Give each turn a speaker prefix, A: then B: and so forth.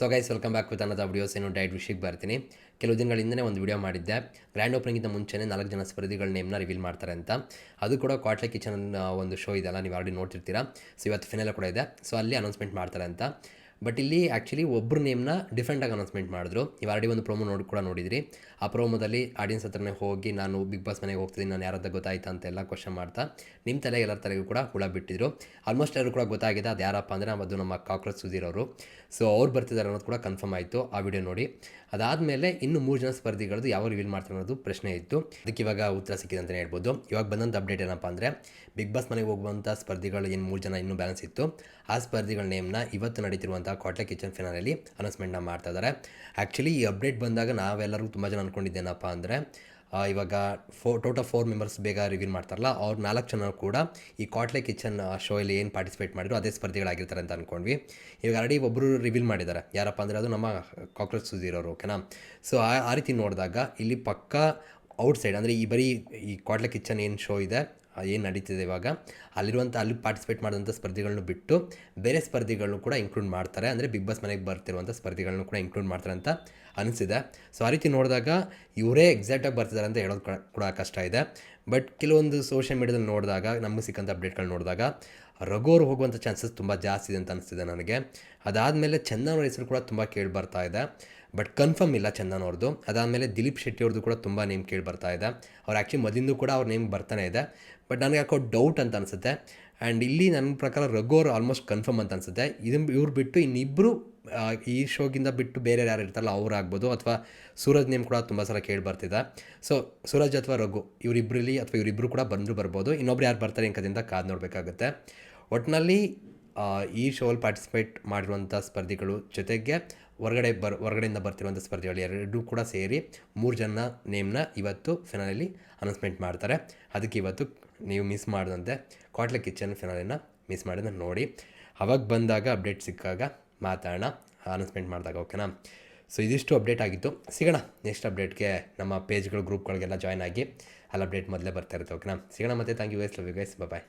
A: So guys welcome back with ಅನ್ನದ videos ಏನು diet ವಿಷಯಕ್ಕೆ ಬರ್ತೀನಿ. ಕೆಲವು ದಿನಗಳಿಂದನೇ ಒಂದು ವಿಡಿಯೋ ಮಾಡಿದ್ದೆ. ಗ್ರ್ಯಾಂಡ್ ಓಪನಿಂಗಿಂತ ಮುಂಚೆನೇ ನಾಲ್ಕು ಜನ ಸ್ಪರ್ಧಿಗಳ ನೇಮ್ನ ರಿವೀಲ್ ಮಾಡ್ತಾರೆ ಅಂತ. ಅದು ಕೂಡ ಕ್ವಾಟ್ಲೆ ಕಿಚನ್ ಒಂದು ಶೋ ಇದೆಲ್ಲ ನೀವು ಆಲ್ರೆಡಿ ನೋಡ್ತಿರ್ತೀರಾ. ಸೊ ಇವತ್ತು ಫಿನಲ್ ಕೂಡ ಇದೆ. ಸೊ ಅಲ್ಲಿ ಅನೌನ್ಸ್ಮೆಂಟ್ ಮಾಡ್ತಾರೆ ಅಂತ. ಬಟ್ ಇಲ್ಲಿ ಆ್ಯಕ್ಚುಲಿ ಒಬ್ಬರು ನೇಮ್ನ ಡಿಫ್ರೆಂಟಾಗಿ ಅನೌನ್ಸ್ಮೆಂಟ್ ಮಾಡಿದ್ರು. ನೀವು ಆಲ್ರೆಡಿ ಒಂದು ಪ್ರೋಮೋ ನೋಡಿ ಕೂಡ ನೋಡಿದ್ರಿ. ಆ ಪ್ರೋಮೋದಲ್ಲಿ ಆಡಿಯನ್ಸ್ ಹತ್ರನೇ ಹೋಗಿ ನಾನು ಬಿಗ್ ಬಾಸ್ ಮನೆಗೆ ಹೋಗ್ತಿದ್ದೀನಿ ನಾನು ಯಾರದ ಗೊತ್ತಾಯ್ತಾ ಅಂತೆಲ್ಲ ಕ್ವಶನ್ ಮಾಡ್ತಾ ನಿಮ್ಮ ತಲೆ ಎಲ್ಲರ ತಲೆಗೂ ಕೂಡ ಹುಳ ಬಿಟ್ಟಿದ್ರು. ಆಲ್ಮೋಸ್ಟ್ ಎಲ್ಲರೂ ಕೂಡ ಗೊತ್ತಾಗಿದೆ ಅದು ಯಾರಪ್ಪ ಅಂದರೆ ಅದು ನಮ್ಮ ಕಾಕ್ರೋಚ್ ಸುಧೀರ್ ಅವರು. ಸೊ ಅವ್ರು ಬರ್ತಿದ್ದಾರೆ ಅನ್ನೋದು ಕೂಡ ಕನ್ಫರ್ಮ್ ಆಯಿತು ಆ ವಿಡಿಯೋ ನೋಡಿ. ಅದಾದಮೇಲೆ ಇನ್ನು ಮೂರು ಜನ ಸ್ಪರ್ಧಿಗಳದ್ದು ಯಾವ ರಿವೀಲ್ ಮಾಡ್ತಾರೆ ಅನ್ನೋದು ಪ್ರಶ್ನೆ ಇತ್ತು. ಅದಕ್ಕೆ ಇವಾಗ ಉತ್ತರ ಸಿಕ್ಕಿದೆ ಅಂತಲೇ ಹೇಳ್ಬೋದು. ಇವಾಗ ಬಂದಂಥ ಅಪ್ಡೇಟ್ ಏನಪ್ಪ ಅಂದರೆ ಬಿಗ್ ಬಾಸ್ ಮನೆಗೆ ಹೋಗುವಂಥ ಸ್ಪರ್ಧಿಗಳು ಏನು ಮೂರು ಜನ ಇನ್ನೂ ಬ್ಯಾಲೆನ್ಸ್ ಇತ್ತು. ಆ ಸ್ಪರ್ಧಿಗಳ ನೇಮ್ನ ಇವತ್ತು ನಡೀತಿರುವಂಥ ಕ್ವಾಟ್ಲೆ ಕಿಚನ್ ಫಿನಾಲಲ್ಲಿ ಅನೌನ್ಸ್ಮೆಂಟ್ನ ಮಾಡ್ತಾ ಇದ್ದಾರೆ ಆ್ಯಕ್ಚುಲಿ ಈ ಅಪ್ಡೇಟ್ ಬಂದಾಗ ನಾವೆಲ್ಲರೂ ತುಂಬ ಜನ ಅಂದ್ಕೊಂಡಿದ್ದೇನಪ್ಪ ಅಂದರೆ ಇವಾಗ ಫೋ ಟೋಟಲ್ ಫೋರ್ ಮೆಂಬರ್ಸ್ ಬೇಗ ರಿವೀಲ್ ಮಾಡ್ತಾರಲ್ಲ, ಅವ್ರು ನಾಲ್ಕು ಜನ ಕೂಡ ಈ ಕಾಟ್ಲೆ ಕಿಚನ್ ಶೋಯಲ್ಲಿ ಏನು ಪಾರ್ಟಿಸಿಪೇಟ್ ಮಾಡಿದ್ರು ಅದೇ ಸ್ಪರ್ಧೆಗಳಾಗಿರ್ತಾರೆ ಅಂತ ಅಂದ್ಕೊಂಡ್ವಿ ಇವಾಗ ಆಲ್ರೆಡಿ ಒಬ್ಬರು ರಿವೀಲ್ ಮಾಡಿದ್ದಾರೆ. ಯಾರಪ್ಪ ಅಂದರೆ, ಅದು ನಮ್ಮ ಕಾಕ್ರೋಚ್ ಸುಜಿರೋರು ಓಕೆನಾ ಸೊ ಆ ಆ ರೀತಿ ನೋಡಿದಾಗ ಇಲ್ಲಿ ಪಕ್ಕ ಔಟ್ಸೈಡ್ ಅಂದರೆ ಈ ಬರೀ ಈ ಕ್ವಾಟ್ಲೆ ಕಿಚನ್ ಏನು ಶೋ ಇದೆ ಏನು ನಡೀತಿದೆ ಇವಾಗ? ಅಲ್ಲಿರುವಂಥ ಅಲ್ಲಿ ಪಾರ್ಟಿಸಿಪೇಟ್ ಮಾಡಿದಂಥ ಸ್ಪರ್ಧೆಗಳನ್ನು ಬಿಟ್ಟು ಬೇರೆ ಸ್ಪರ್ಧಿಗಳನ್ನು ಕೂಡ ಇನ್ಕ್ಲೂಡ್ ಮಾಡ್ತಾರೆ. ಅಂದರೆ ಬಿಗ್ ಬಾಸ್ ಮನೆಗೆ ಬರ್ತಿರುವಂಥ ಸ್ಪರ್ಧಿಗಳನ್ನು ಕೂಡ ಇನ್ಕ್ಲೂಡ್ ಮಾಡ್ತಾರೆ ಅಂತ ಅನಿಸಿದೆ. ಸೊ ಆ ರೀತಿ ನೋಡಿದಾಗ ಇವರೇ ಎಕ್ಸಾಕ್ಟಾಗಿ ಬರ್ತಿದ್ದಾರೆ ಅಂತ ಹೇಳೋದು ಕೂಡ- ಕಷ್ಟ ಇದೆ. ಬಟ್ ಕೆಲವೊಂದು ಸೋಷಿಯಲ್ ಮೀಡಿಯಾದಲ್ಲಿ ನೋಡಿದಾಗ, ನಮಗೆ ಸಿಕ್ಕಂಥ ಅಪ್ಡೇಟ್ಗಳು ನೋಡಿದಾಗ ರಘೋರು ಹೋಗುವಂಥ ಚಾನ್ಸಸ್ ತುಂಬ ಜಾಸ್ತಿ ಇದೆ ಅಂತ ಅನಿಸ್ತಿದೆ ನನಗೆ. ಅದಾದಮೇಲೆ ಚಂದನ್ ಹೆಸರು ಕೂಡ ತುಂಬ ಕೇಳಿ ಬರ್ತಾ ಇದೆ. ಬಟ್ ಕನ್ಫರ್ಮ್ ಇಲ್ಲ ಚಂದನ್ ಅವ್ರದ್ದು ಅದಾದಮೇಲೆ ದಿಲೀಪ್ ಶೆಟ್ಟಿ ಅವ್ರದ್ದು ಕೂಡ ತುಂಬ ನೇಮ್ ಕೇಳಿ ಬರ್ತಾ ಇದೆ. ಅವ್ರು ಆ್ಯಕ್ಚುಲಿ ಮೊದಲಿಂದ ಕೂಡ ಅವ್ರ ನೇಮ್ ಬರ್ತಾನೆ ಇದೆ. ಬಟ್ ನನಗೆ ಯಾಕೋ ಡೌಟ್ ಅಂತ ಅನಿಸುತ್ತೆ. ಆ್ಯಂಡ್ ಇಲ್ಲಿ ನನ್ನ ಪ್ರಕಾರ ರಘು ಅವ್ರು ಆಲ್ಮೋಸ್ಟ್ ಕನ್ಫರ್ಮ್ ಅಂತ ಅನಿಸುತ್ತೆ. ಇದನ್ನು ಇವ್ರು ಬಿಟ್ಟು ಇನ್ನಿಬ್ಬರು ಈ ಶೋಗಿಂದ ಬಿಟ್ಟು ಬೇರೆ ಯಾರು ಇರ್ತಾರಲ್ಲ ಅವ್ರು ಆಗ್ಬೋದು ಅಥವಾ ಸೂರಜ್ ನೇಮ್ ಕೂಡ ತುಂಬ ಸಲ ಕೇಳಿ ಬರ್ತಿದ್ದ. ಸೊ ಸೂರಜ್ ಅಥವಾ ರಘು ಇವರಿಬ್ಬರಲ್ಲಿ ಅಥವಾ ಇವರಿಬ್ಬರು ಕೂಡ ಬಂದರೂ ಬರ್ಬೋದು. ಇನ್ನೊಬ್ರು ಯಾರು ಬರ್ತಾರೆ ಇಂಕದಿಂದ ಕಾದು ನೋಡಬೇಕಾಗುತ್ತೆ. ಒಟ್ಟಿನಲ್ಲಿ ಈ ಶೋಲ್ಲಿ ಪಾರ್ಟಿಸಿಪೇಟ್ ಮಾಡಿರುವಂಥ ಸ್ಪರ್ಧಿಗಳು ಜೊತೆಗೆ ಹೊರಗಡೆ ಬರ್, ಹೊರಗಡೆಯಿಂದ ಬರ್ತಿರುವಂಥ ಸ್ಪರ್ಧಿಗಳು ಎರಡೂ ಕೂಡ ಸೇರಿ ಮೂರು ಜನ ನೇಮ್ನ ಇವತ್ತು ಫಿನಾಲಲ್ಲಿ ಅನೌನ್ಸ್ಮೆಂಟ್ ಮಾಡ್ತಾರೆ. ಅದಕ್ಕೆ ಇವತ್ತು ನೀವು ಮಿಸ್ ಮಾಡಿದಂತೆ ಕ್ವಾಟ್ಲೆ ಕಿಚನ್ ಫಿನಾಲಿನ ಮಿಸ್ ಮಾಡಿದ ನೋಡಿ. ಅವಾಗ ಬಂದಾಗ ಅಪ್ಡೇಟ್ ಸಿಕ್ಕಾಗ ಮಾತಾಡೋಣ ಅನೌನ್ಸ್ಮೆಂಟ್ ಮಾಡಿದಾಗ ಓಕೆನಾ ಸೊ ಇದಿಷ್ಟು ಅಪ್ಡೇಟ್ ಆಗಿತ್ತು. ಸಿಗೋಣ ನೆಕ್ಸ್ಟ್ ಅಪ್ಡೇಟ್ಗೆ ನಮ್ಮ ಪೇಜ್ಗಳು ಗ್ರೂಪ್ಗಳಿಗೆಲ್ಲ ಜಾಯ್ನ್ ಆಗಿ. ಅಲ್ಲಿ ಅಪ್ಡೇಟ್ ಮೊದಲೇ ಬರ್ತಾ ಇರುತ್ತೆ ಓಕೆನಾ ಸಿಗೋಣ ಮತ್ತೆ thank you guys love you guys bye